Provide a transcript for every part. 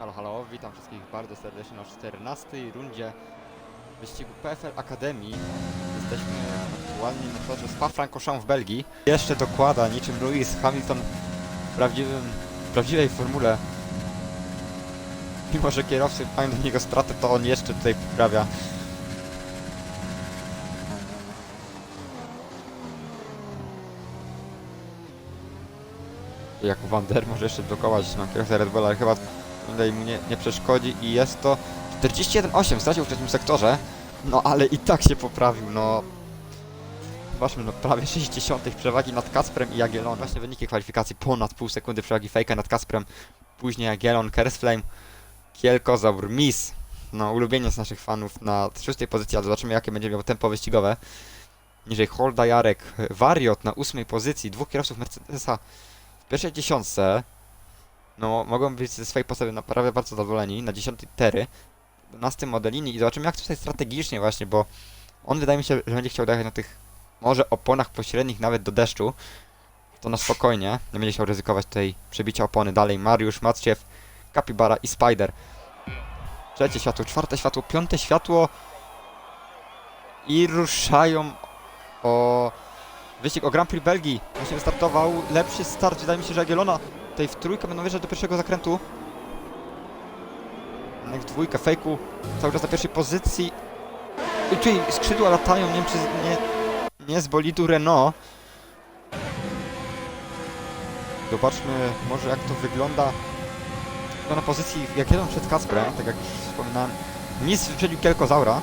Halo, halo, witam wszystkich bardzo serdecznie na 14 rundzie wyścigu PFL Akademii. Jesteśmy aktualnie na torze Spa-Francorchamps w Belgii. Jeszcze dokłada niczym Lewis Hamilton w, prawdziwym, w prawdziwej formule. Mimo, że kierowcy mają do niego stratę, to on jeszcze tutaj poprawia. Jakub Van Der może jeszcze blokować na kierowcę Red Bulla, ale chyba tutaj mu nie, nie przeszkodzi i jest to 41,8 stracił w trzecim sektorze, no ale i tak się poprawił, no. Zobaczmy, no prawie 60 przewagi nad Kasprem i Jagiellonem. Właśnie wyniki kwalifikacji ponad pół sekundy przewagi Fejka nad Kasprem, później Jagiellon, Kersflame, Kielkozaur, Miss, no ulubieniec naszych fanów na szóstej pozycji, ale zobaczymy jakie będzie miał tempo wyścigowe. Niżej Holda Jarek, Wariot na ósmej pozycji, dwóch kierowców Mercedesa w pierwszej dziesiątce, no, mogą być ze swojej postawy naprawdę bardzo zadowoleni. Na 10 Tery, 12 Modelini i zobaczymy jak tutaj strategicznie właśnie, bo on wydaje mi się, że będzie chciał dojechać na tych może oponach pośrednich nawet do deszczu. To na spokojnie. Nie będzie chciał ryzykować tutaj przebicia opony. Dalej Mariusz, Maciew, Capybara i Spider. Trzecie światło, czwarte światło, piąte światło. I ruszają o wyścig o Grand Prix Belgii. Właśnie wystartował lepszy start. Wydaje mi się, że Jagiellona Tutaj w trójkę będą wjeżdżać do pierwszego zakrętu. Jak w dwójkę fejku. Cały czas na pierwszej pozycji. I tutaj skrzydła latają, nie wiem czy nie, nie z bolidu Renault. Zobaczmy może jak to wygląda. To na pozycji jak jeden przed Kasprem, tak jak już wspominałem. Nis wyprzedził Kielkozaura.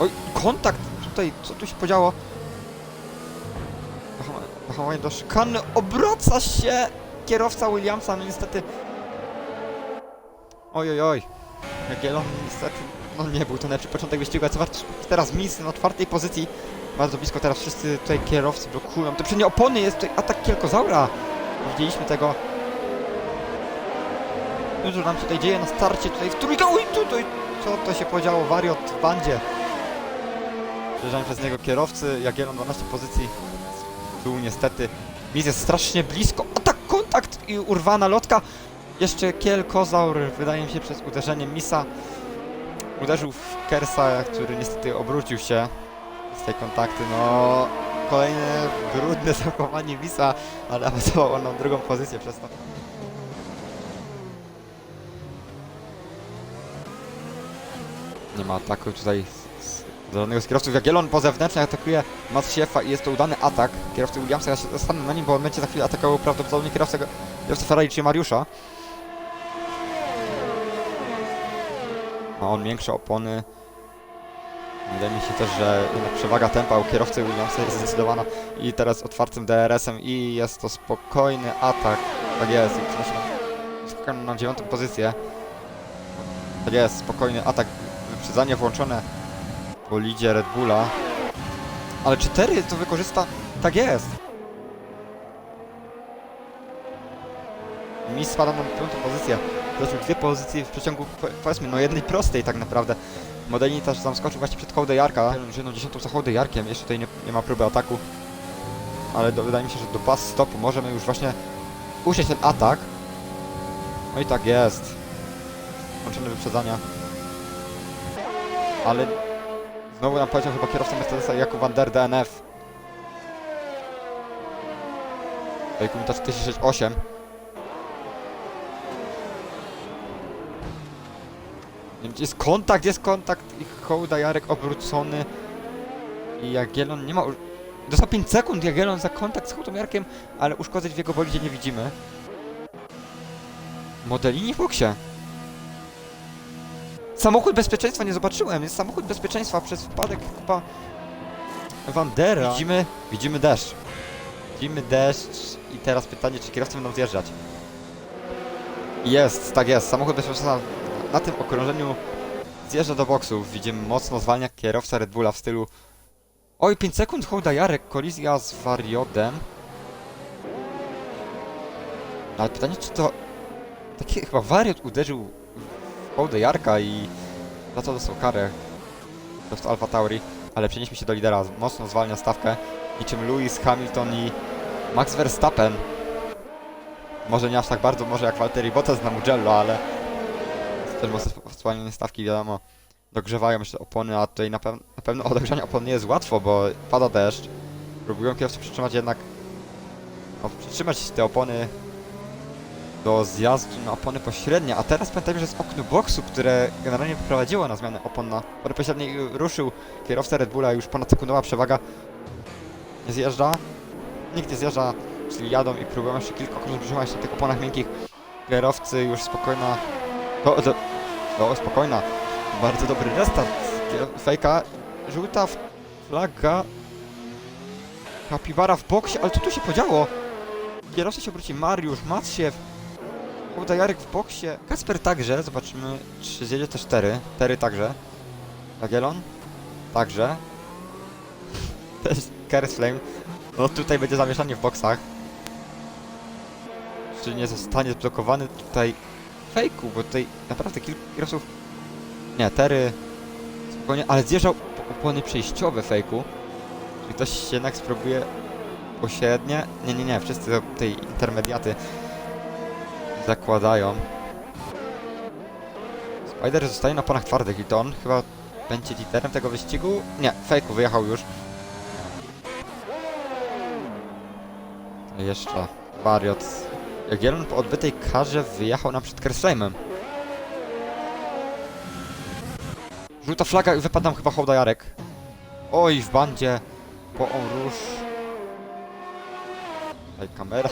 Oj, kontakt tutaj, co tu się podziało? Wahamowanie do szykany, obraca się kierowca Williamsa, no niestety... Oj, oj, oj. Jagiellon niestety, no nie był to najlepszy początek wyścigu, a co teraz Miss na czwartej pozycji. Bardzo blisko teraz wszyscy tutaj kierowcy blokują. To przednie opony jest tutaj atak Kielkozaura. Widzieliśmy tego. Dużo nam tutaj dzieje na starcie, tutaj w trójkę, oj, tutaj, co to się podziało, wariot w bandzie. Przejeżdżają przez niego kierowcy, Jagiellon 12 pozycji, tu niestety Miz jest strasznie blisko. O tak, kontakt i urwana lotka. Jeszcze Kiel Kozaur, wydaje mi się, przez uderzenie Misa uderzył w Kersa, który niestety obrócił się z tej kontakty. No, kolejne brudne zachowanie Misa, ale awansował on na drugą pozycję przez to. Nie ma ataku tutaj do żadnego z kierowców. Jagiellon po zewnętrznej atakuje Matsiefa i jest to udany atak. Kierowcy Williamsa, ja się zostanę na nim, bo on będzie za chwilę atakował prawdopodobnie kierowcę, kierowcę Ferrari, czyli Mariusza. Ma on większe opony. Wydaje mi się też, że jednak przewaga tempa u kierowcy Williamsa jest zdecydowana. I teraz otwartym DRS-em i jest to spokojny atak. Tak jest, skakamy na dziewiątą pozycję. Tak jest, spokojny atak, wyprzedzanie włączone po lidzie Red Bulla. Ale czy Terry to wykorzysta? Tak jest. Mi spada na piątą pozycję. Zaczął dwie pozycje w przeciągu, po- powiedzmy, no jednej prostej tak naprawdę. Modelini też tam skoczył właśnie przed Hołdę Jarka. Jedną dziesiątą za Hołdę Jarkiem. Jeszcze tutaj nie, nie ma próby ataku. Ale do, wydaje mi się, że do pas stopu możemy już właśnie usiąść ten atak. No i tak jest. Łączone wyprzedzania. Ale Znowu nam powiedział chyba kierowca Mercedesa Jakub van der DNF. Ta 468. Nie wiem, gdzie jest kontakt, jest kontakt i Hołda Jarek obrócony. I Jagiellon nie ma... Dostał 5 sekund Jagiellon za kontakt z Hołdą Jarkiem, ale uszkodzeń w jego bolidzie nie widzimy. Modelini w boksie. Samochód bezpieczeństwa nie zobaczyłem. Jest samochód bezpieczeństwa przez wpadek chyba Wandera. Widzimy, widzimy deszcz. Widzimy deszcz i teraz pytanie, czy kierowcy będą zjeżdżać. Jest, tak jest. Samochód bezpieczeństwa na tym okrążeniu zjeżdża do boksów. Widzimy mocno zwalnia kierowca Red Bulla w stylu Oj, 5 sekund Hołda Jarek, kolizja z Wariodem. Ale pytanie, czy to... Taki chyba Wariot uderzył Hołdę Jarka i za to dostał karę. Dostał Alfa Tauri, ale przenieśmy się do lidera. Mocno zwalnia stawkę. Niczym Lewis, Hamilton i Max Verstappen. Może nie aż tak bardzo, może jak Valtteri Bottas na Mugello, ale też mocno wspomniane stawki, wiadomo, dogrzewają jeszcze opony, a tutaj na, na pewno o dogrzanie opon nie jest łatwo, bo pada deszcz. Próbują kierowcy przytrzymać jednak, no, przytrzymać te opony do zjazdu na opony pośrednie, a teraz pamiętajmy, że jest okno boksu, które generalnie prowadziło na zmianę opon na opony pośrednie ruszył kierowca Red Bulla, już ponad sekundowa przewaga. Zjeżdża, nikt nie zjeżdża, czyli jadą i próbują jeszcze kilka okrążeń przytrzymać na tych oponach miękkich. Kierowcy już spokojna, to, to, to spokojna, bardzo dobry restart fejka, żółta flaga, kapibara w boksie, ale co tu się podziało? Kierowca się obróci, Mariusz, Matsiew, Jarek w boksie, Kasper także, zobaczymy, czy zjedzie też Tery, Tery także, Jagielon, także, też Keres Flame, no tutaj będzie zamieszanie w boksach, czy nie zostanie zblokowany tutaj fejku, bo tutaj naprawdę kilku kierowców, nie, Tery, spokojnie, ale zjeżdżał po opony przejściowe fejku, czyli ktoś jednak spróbuje pośrednie, nie, nie, nie, wszyscy tej intermediaty zakładają. Spider zostaje na ponach twardych i to on chyba będzie liderem tego wyścigu? Nie, fejku wyjechał już. Jeszcze Wariot. Jagiellon po odbytej karze wyjechał nam przed Kersflame'em. Żółta flaga i wypadam chyba Hołdajarek. Oj, w bandzie. Po on róż. Tutaj kamera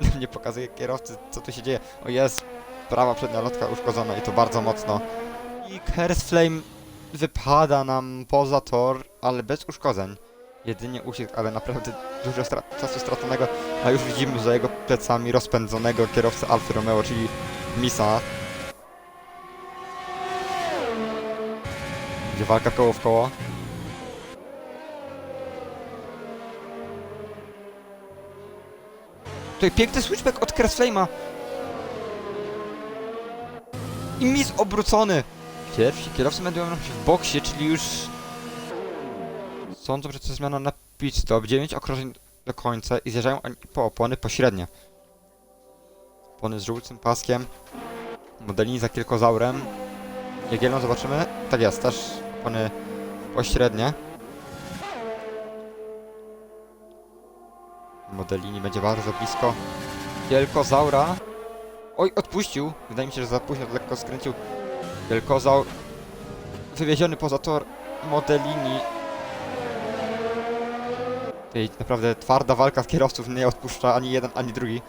nie pokazuje kierowcy, co tu się dzieje. O jest, prawa przednia lotka uszkodzona i to bardzo mocno. I Kersflame wypada nam poza tor, ale bez uszkodzeń. Jedynie uciekł, ale naprawdę dużo stra czasu straconego. A już widzimy za jego plecami rozpędzonego kierowcę Alfa Romeo, czyli Misa. Gdzie walka koło w koło. Tutaj piękny switchback od Kersflame'a. I mis obrócony. Pierwsi kierowcy będą nam się w boksie, czyli już sądzą, że to zmiana na pit stop. 9 okrążeń do końca i zjeżdżają po opony pośrednie. Opony z żółtym paskiem. Modelini za kilkozaurem. Jagiellon zobaczymy. Tak jest, też opony pośrednie. Modelini będzie bardzo blisko. Wielkozaura. Oj, odpuścił. Wydaje mi się, że za późno lekko skręcił. Wielkozaur. Wywieziony poza tor. Modelini. Tej naprawdę twarda walka z kierowców nie odpuszcza ani jeden, ani drugi.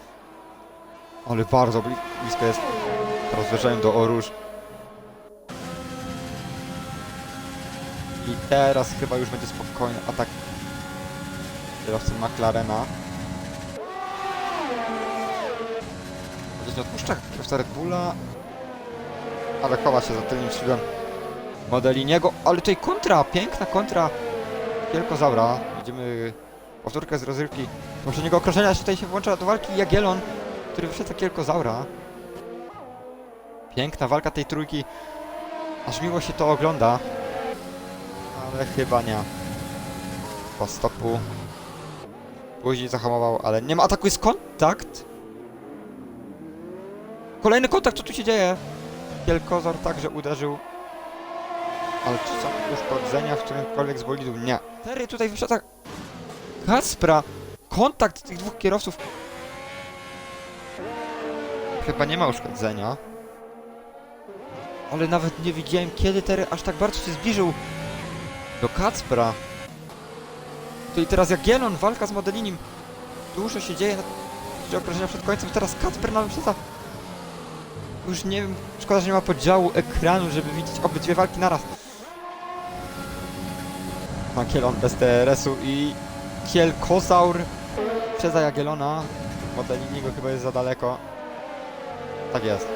Ale bardzo bli- blisko jest. Teraz do Oróż. I teraz chyba już będzie spokojny atak kierowcy McLarena. Chociaż nie odpuszcza kierowca Red Bulla. Ale chowa się za tylnym skrzydłem Modeliniego. Ale tutaj kontra, piękna kontra Wielkozaura. Widzimy powtórkę z rozrywki poprzedniego okrążenia. Tutaj się włącza do walki Jagiellon, który wyszedł za Wielkozaura. Piękna walka tej trójki. Aż miło się to ogląda. Ale chyba nie. Po stopu. Później zahamował, ale nie ma ataku, jest kontakt. Kolejny kontakt, co tu się dzieje? Wielkozor także uderzył. Ale czy są uszkodzenia w którymkolwiek z bolidów? Nie. Terry tutaj wyszedł Kacpra. Kontakt tych dwóch kierowców. Chyba nie ma uszkodzenia. Ale nawet nie widziałem, kiedy Terry aż tak bardzo się zbliżył do Kacpra. Tutaj teraz Jagiellon, walka z Modelinim. Dużo się dzieje na okrążenia przed końcem. Teraz Kacper na wyprzedza. Już nie wiem, szkoda, że nie ma podziału ekranu, żeby widzieć obydwie walki naraz. Jagiellon bez TRS-u i Kielkozaur przez Jagiellona. Modeliniego chyba jest za daleko. Tak jest.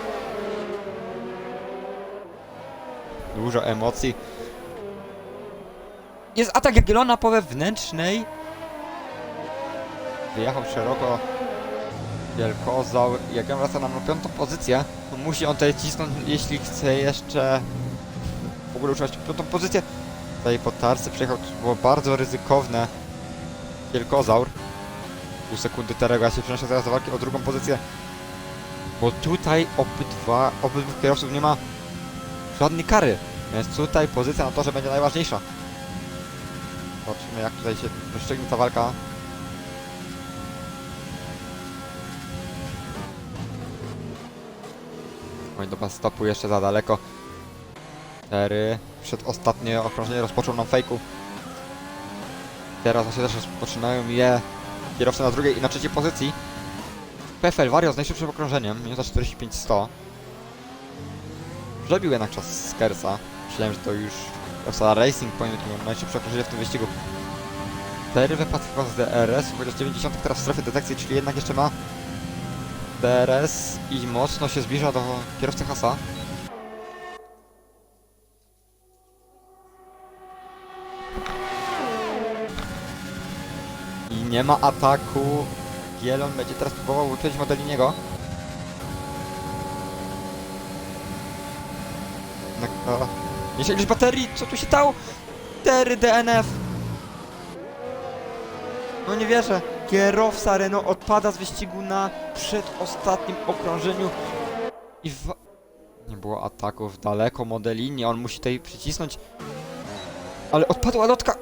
Dużo emocji. Jest atak Jagiellona po wewnętrznej. Wyjechał szeroko. Wielkozaur. Jagiellon wraca nam na piątą pozycję. No musi on tutaj cisnąć, jeśli chce jeszcze w ogóle utrzymać piątą pozycję. Tutaj po tarce przejechał, to było bardzo ryzykowne. Wielkozaur. Pół sekundy Terego, ja się przenoszę teraz do walki o drugą pozycję. Bo tutaj obydwa, obydwu kierowców nie ma żadnej kary. Więc tutaj pozycja na torze będzie najważniejsza. Zobaczymy jak tutaj się rozstrzygnie ta walka. Oj, do stopu jeszcze za daleko. Cztery. Przedostatnie okrążenie rozpoczął nam fejku. Teraz właśnie też rozpoczynają je kierowcy na drugiej i na trzeciej pozycji. PFL Vario z najszybszym okrążeniem, minuta 45-100. Przebił jednak czas Skersa. Myślałem, że to już Opsala Racing powinien mieć najszybsze okrążenie w tym wyścigu. Tery wypadł chyba z DRS, chociaż 90 teraz w strefie detekcji, czyli jednak jeszcze ma DRS i mocno się zbliża do kierowcy Hasa. I nie ma ataku. Gielon będzie teraz próbował wyprzedzić Modeliniego. Na- o, Mniejsza ilość baterii, co tu się stało? Tery DNF. No nie wierzę. Kierowca Renault odpada z wyścigu na przedostatnim okrążeniu. I w... Nie było ataków daleko Modelini, on musi tutaj przycisnąć. Ale odpadła lotka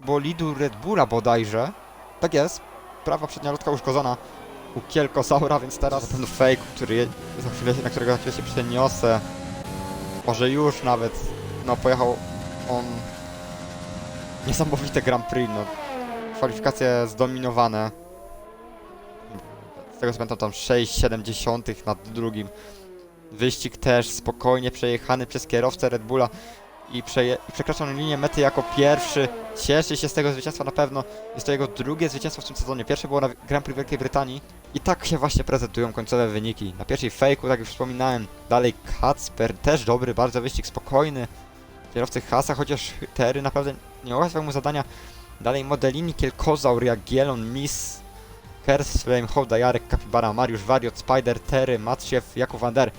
bolidu Red Bulla bodajże. Tak jest. Prawa przednia lotka uszkodzona u Kielkosaura, więc teraz na pewno fake, który je, za chwilę, na którego za chwilę się przeniosę. Może już nawet. No pojechał on niesamowite Grand Prix, no. Kwalifikacje zdominowane. Z tego co pamiętam tam 6,7 nad drugim. Wyścig też spokojnie przejechany przez kierowcę Red Bulla i, przeje- przekraczał linię mety jako pierwszy. Cieszy się z tego zwycięstwa na pewno. Jest to jego drugie zwycięstwo w tym sezonie. Pierwsze było na Grand Prix Wielkiej Brytanii. I tak się właśnie prezentują końcowe wyniki. Na pierwszej fejku, tak jak wspominałem, dalej Kacper, też dobry, bardzo wyścig spokojny. Kierowcy Hasa, chociaż Tery naprawdę nie ułatwiał mu zadania. Dalej Modelini, Kielkozaur, Jagielon, Miss, Kers, Flame, Hołda, Jarek, Kapibara, Mariusz, Wariot, Spider, Tery, Matsiew, Jakub Van Der.